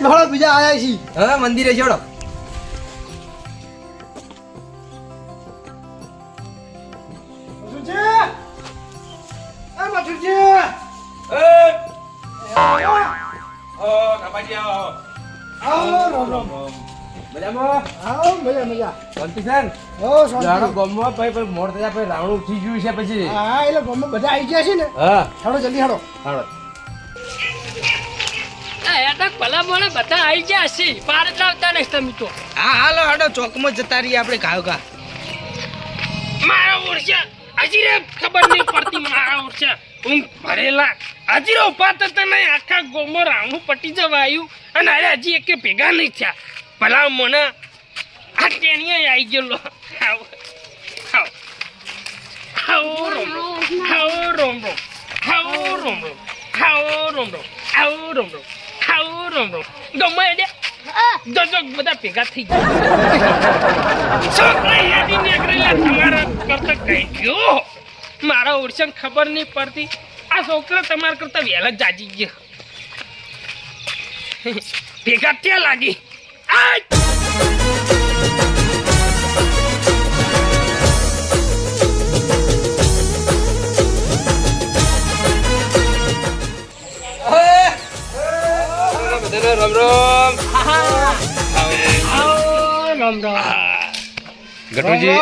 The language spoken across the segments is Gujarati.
ને? બીજા આયા છી. ગામમાં મંદિરે પછી મોડ થયા રાવણ ઉઠી ગયું છે પછી. હા એટલે ગામમાં બધા આવી ગયા છે ને. હા. હાડો જલ્દી હાડો હાલો. એટક ભલા મને બધા આવી ગયા છે. પાર લાવતા નહીં તમે તો. હા હાલો હાલો ચોકમાં જતા રહીએ આપણે ઘાવ ઘા. મારા ઓરસા હજી રે ખબર નહીં પડતી મારા ઓરસા હું ભરેલા. હજી રો નહીં આખા ગોમો રાવણું પટી જવા આવ્યું અને અરે હજી એકે ભેગા નહીં થયા. ભલા મને આ ટેણીએ આવી ગયેલો. આવો. આવો. આવો રોમ રોમ. આવો રોમ રોમ. આવો રોમ રોમ. આવો રોમ રોમ. આવો રોમ રોમ. આવો રમ રમ ગમે એટલે જજો બધા ભેગા થઈ ગયા. છોકરા યાદી નીકળેલા તમારા કરતા કઈ ગયો મારા ઓરસન ખબર નહીં પડતી. આ છોકરા તમારા કરતા વહેલા જાજી ગયો. ભેગા ત્યાં લાગી. આ બધાને રામ રામ રામ રામ ગટુજી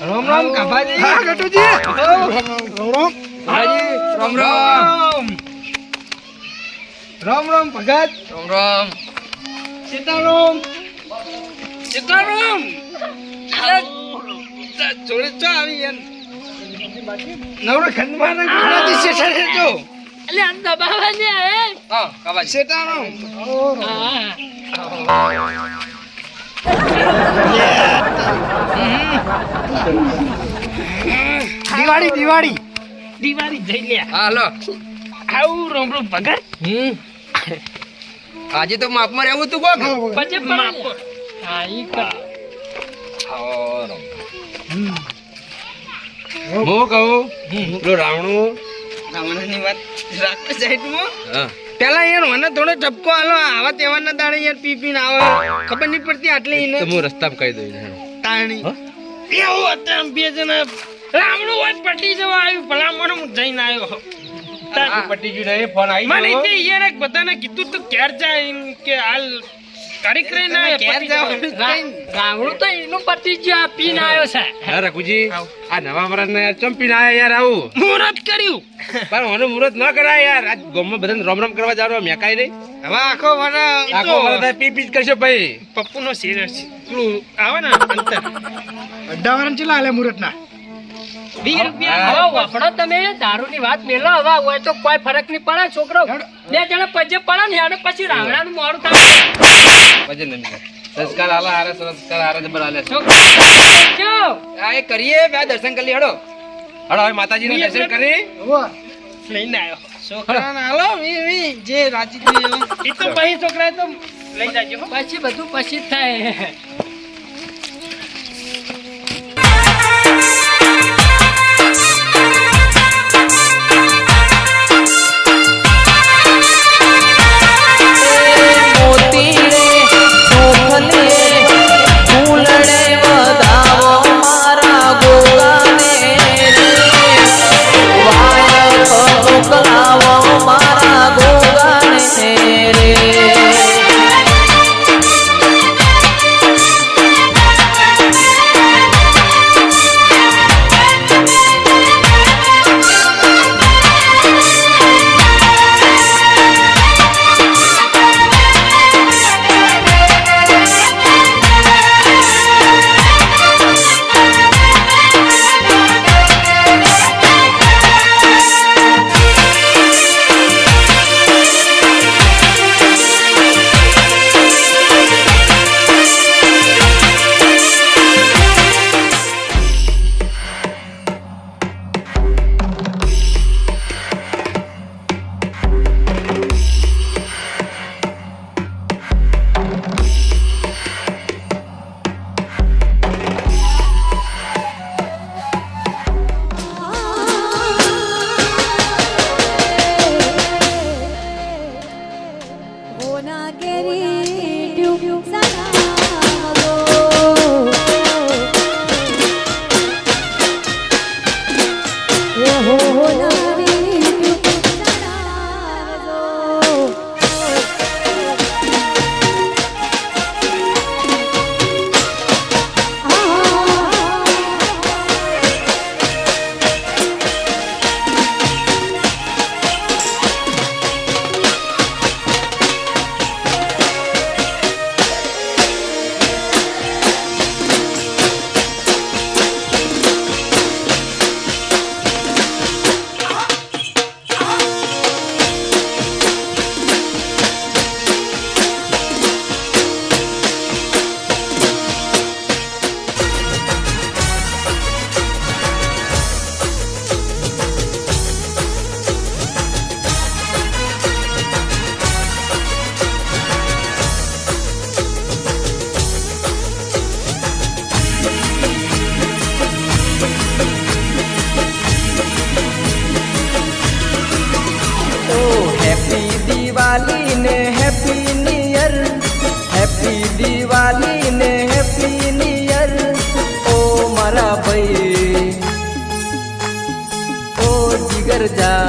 રામ રામ કાભાજી. હા ગટુજી. રામ રામ રામ રામ રામ રામ ભગત. રામ રામ સીતારામ. સીતારામ. જોડે ચો આવી નવરો ખંડમાં ગુજરાતી શેઠા જો એટલે આમ દબાવવા ને આવે. હા કાભાજી સીતારામ હા. દિવાળી દિવાળી. દિવાળી જઈ લે. હા હાલો આવું રોમરો રોમ ભગત હમ. આજે તો માપમાં રહેવું તું કોક. પછી માપો. હા ઈ કર. હું કહું? પેલો રાવણું. રાવણની વાત રાખો સાઈડમાં. હા. પેલા યાર મને થોડો ટપકો આલો આવા તહેવારના દાડે યાર પી પીને આવે. ખબર નહીં પડતી આટલી એને હું રસ્તા કહી દઉં. તાણી. એવું એમ બે જણા રામણું વાત પટી જવા આવ્યું. ભલા મને હું જઈને આવ્યો પટી ગયું ફોન આવી મને યાર બધાને કીધું તો ઘેર જાય કે હાલ તારીખ રહી ના ઘેર જવાનું જવાનું. તો એનું પતિ જ પીને આવ્યો છે. હા રઘુજી આ નવા વર્ષના યાર ચંપીને આયા યાર આવું? મુહૂર્ત કર્યું. પણ મને મુહૂર્ત ન કરાય યાર. આજ ગામમાં બધાને રોમ રોમ કરવા જવાનું મેકાય નહીં. હવે આખો મને આખો પી પી જ ભાઈ. પપ્પુ નો શેર પેલું આવે ને અંતર. અઢાવરણ ચેલા હાલે મુહૂર્તના. વીસ રૂપિયા. હવે વાપરો તમે દારૂની વાત મેલો હવે હોય તો કોઈ ફરક નહીં પડે છોકરો. બે જણા પજે પડે ને અને પછી રાવણાનું મોડું થાય. વજન નહીં સંસ્કાર આલા હારે સંસ્કાર હારે જબર હાલે છે. છોકરો જો. આ એ કરીએ બે દર્શન કરી લે હડો. હડો હવે માતાજીના દર્શન કરી. હોવા. લઈને આવ્યો છોકરાને હાલો વી વી જે રાજી એ તો પછી છોકરા તો લઈ જાજો. પછી બધું પછી થાય. જા ભાઈ ઓ જીગર જા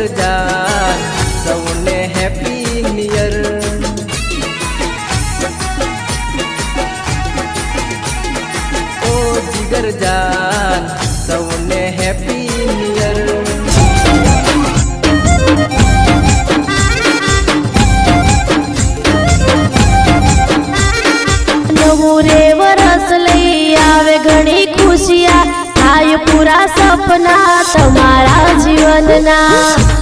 દરજાર સૌને હેપી નિયર ઓ જીગરજાન સૌને હેપી નિયર રે વરસ લઈ આવે ઘણી ખુશિયા, થાય પૂરા સપના તમારા अपना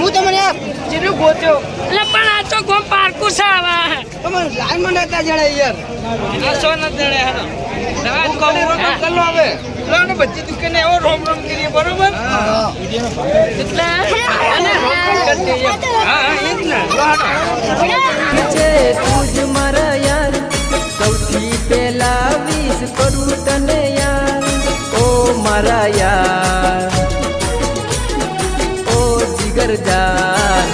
હું તમને યાર. આ સો ન રોમ રોમ કરીએ બરોબર? મારા યાર. સૌથી પહેલા વીસ કરું તને યાર. ઓ મારા યાર ઓ જીગર જાન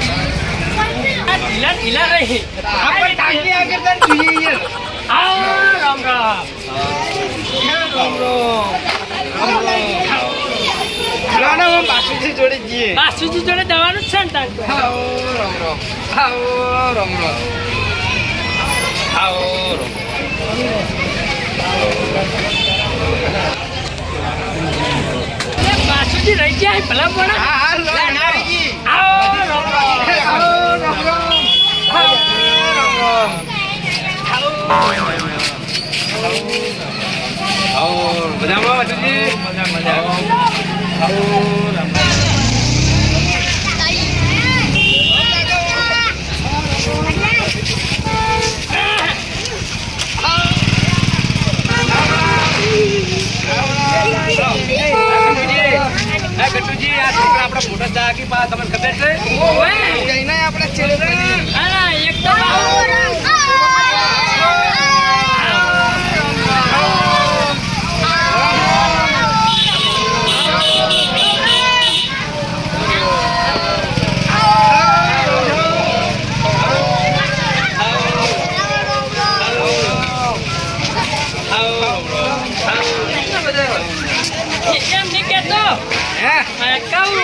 આ ઢીલા ઢીલા રહી. આપણે ટાંકી આગળ તને જોઈએ યાર. રામ. લાના હું બાસુજી જોડે જઈએ. બાસુજી જોડે દવાનું જ છે ને તાર બાસુજી રહી ગયા ભલા પણ આવો રામ રામ. આવો રામ રામ ઓવે. જઈને આપણે છેડે કરીએ. અલા, એક તો બાવો. એમ નહીં કહેતો. હે આ કહું,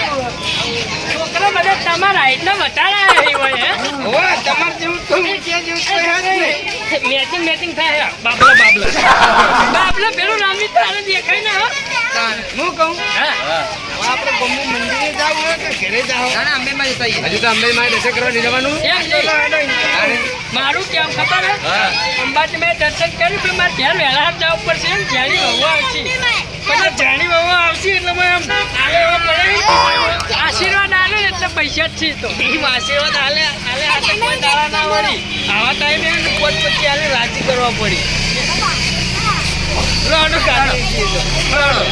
છોકરા બધા તમારા એટલે વધારે આવી હોય હે? ઓવે તમાર જેવું તો ક્યાં જેવું હાથ મેચિંગ મેચિંગ થાય બાબલો બાબલો. બાબલો પેલું રામી તારે દેખાય ને હો. હું કહું? હા. આપણે ગમે મંદિરે હજુ તો અંબે માં દર્શન કરવા જવાનું? મારું કેમ ખબર હે? અંબાજી મેં દર્શન કર્યું પણ મારે ઘેર વહેલા જવું પડશે એમ. જાણી વહુ આવશે. પણ જાણી વહુ આવશે એટલે મેં એમ આલે એવા પડે આશીર્વાદ આલે ને એટલે પૈસા જ છે તો. આશીર્વાદ આલે આલે હાથે કોઈ દાડા ના વળી. આવા ટાઈમે એને પોત પછી આલે રાજી કરવા પડી. રોડું કાઢો રોડો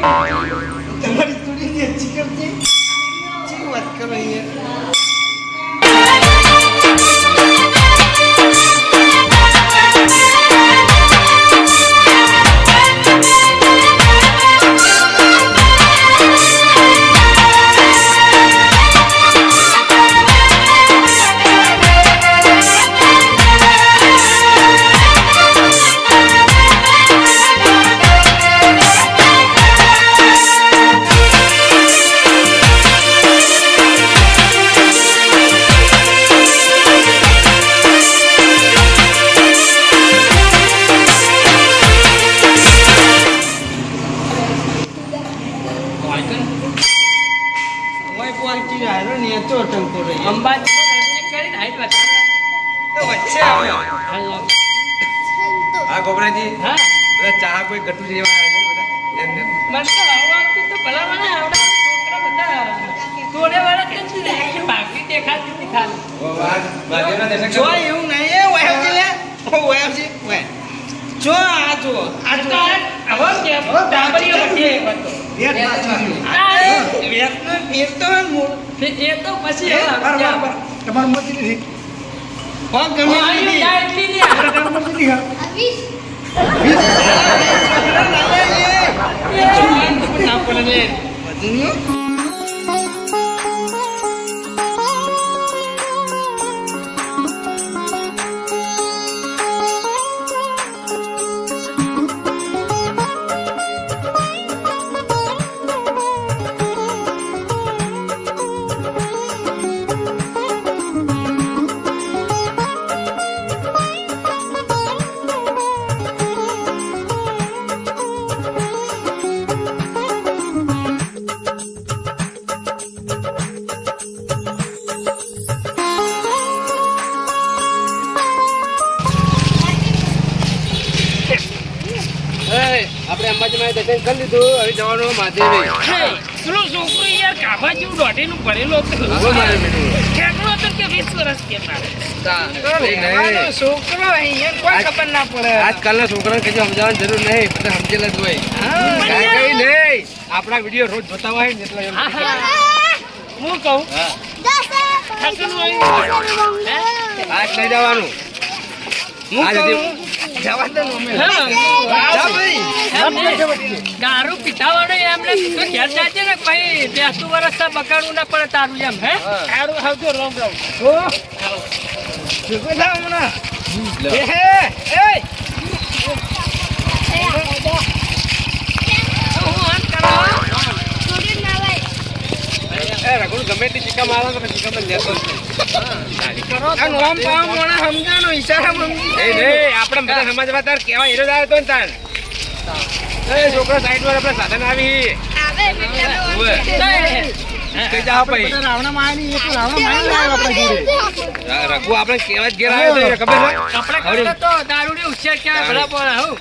તમારી થોડી હજી કરતી ચી વાત કરો અહીંયા ના પડે ને એ, આપણે અંબાજીમાં દર્શન કરી લીધું. હવે જવાનું મહાદેવે પેલો છોકરો યાર કાભા જેવું દોઢીનું ભરેલો હતો. ઓ મારે બેટું. ઠેકડો હતો કે વીસ વર્ષ કે છોકરો અહીંયા કોઈ ખબર ના પડે. આજકાલના છોકરાને કશું સમજાવવાની જરૂર નહીં. બધા સમજેલા જ હોય. હા. કાંઈ કઈ નહીં. આપણા વીડિયો રોજ જોતા હોય ને એટલે એમ. હા, કહું? આજ નહીં જવાનું. હું કહું? જવા દે ને જા ભાઈ. દારૂ પીતા વાળો એમને તો ઘેર જાય ને ભાઈ બેસતું વરસ થાય બગાડવું ના પડે તારું એમ હે? સારું આવજો રોમ હમણાં. એ હે એ ગમે તે ચીકા મારો તો ચીકા માં લેતો જ નહીં. કરો આ નોમ પામ મોણે સમજાનો ઈશારા સમજી નહીં, નહીં, આપણે બધા સમાજમાં તાર કેવા હીરો જ તો ને તાર. એ છોકરો સાઈડમાં આપણે સાધન આવી. રઘુ આપણે કેવા જ ઘેર આવ્યો ખબર દારૂડી ઉછેર ક્યાં ભલા હું.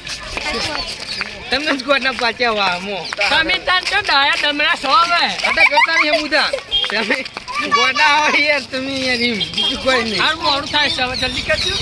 તમને જ કોઈના પાછા વામો તમે તાર તો ડાયા ડમરા સો હવે. અટા કરતા નહીં મુદા તમે ગોડા હોય યાર તમે યાર બીજું કોઈ નહીં. સારું મોડું થાય છે જલ્દી કરજો.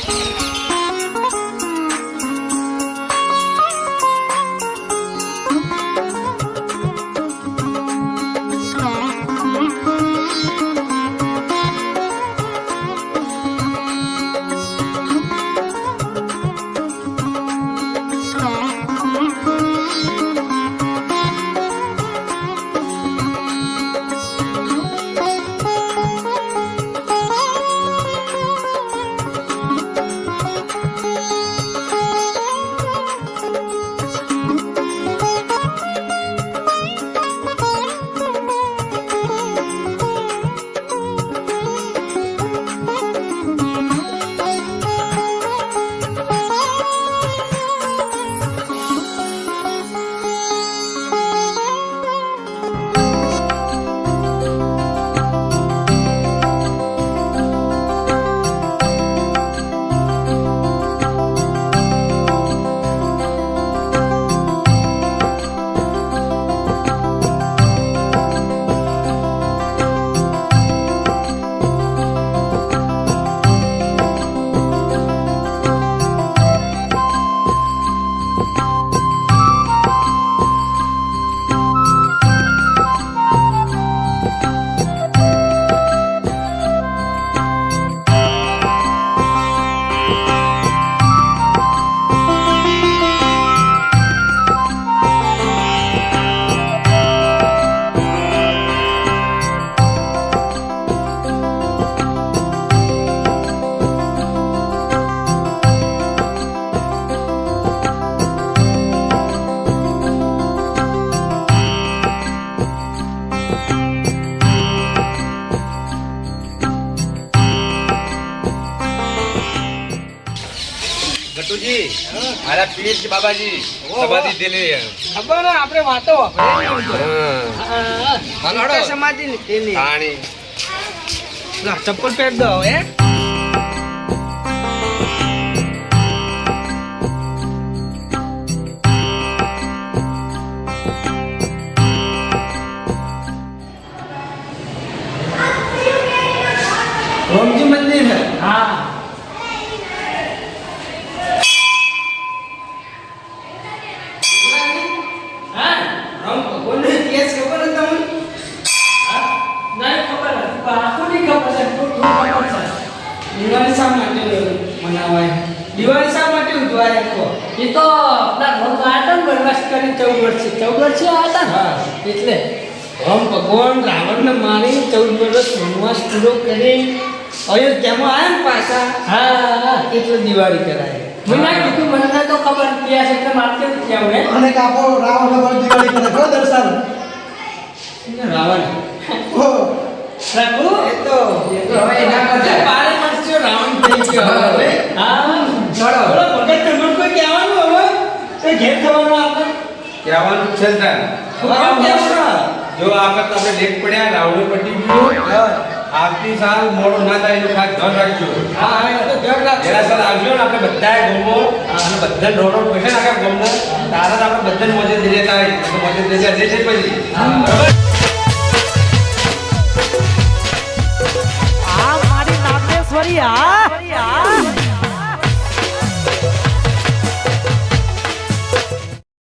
મારા પીર છે બાબાજી સમાધિ ખબર ને આપણે વાતો. મોટા સમાધિ લીધેલી ચપ્પલ પહેર દો હે? કાપો રાવણ ભગવાન દિવાળી કરે. ખરો દર્શન? રાવણ. ઓ. પ્રભુ? એ તો હવે ના કરતા. બારે મસ્યો રાવણ થઈ ગયો. હવે. હા. ચડો. બોલો ભગત તમને કોઈ કહેવાનું હવે તો ઘેર થવાનું આપણે? કહેવાનું છે ને. જો આ વખત આપણે લેટ પડ્યા રાવણ પટી ગયું. આવતી સાલ મોડું ના થાય એનું ખાસ ધ્યાન રાખજો હા હા એ તો ધ્યાન રાખજો. પેલા સાલ આવજો ને આપણે બધાએ ગમો અને બધા રોડો પૈસા નાખા ગમો તારા જ આપણે બધાને મોજે દઈ દેતા હોય તો મોજે દઈ દેતા છે પછી? આ મારી નાગેશ્વરી આ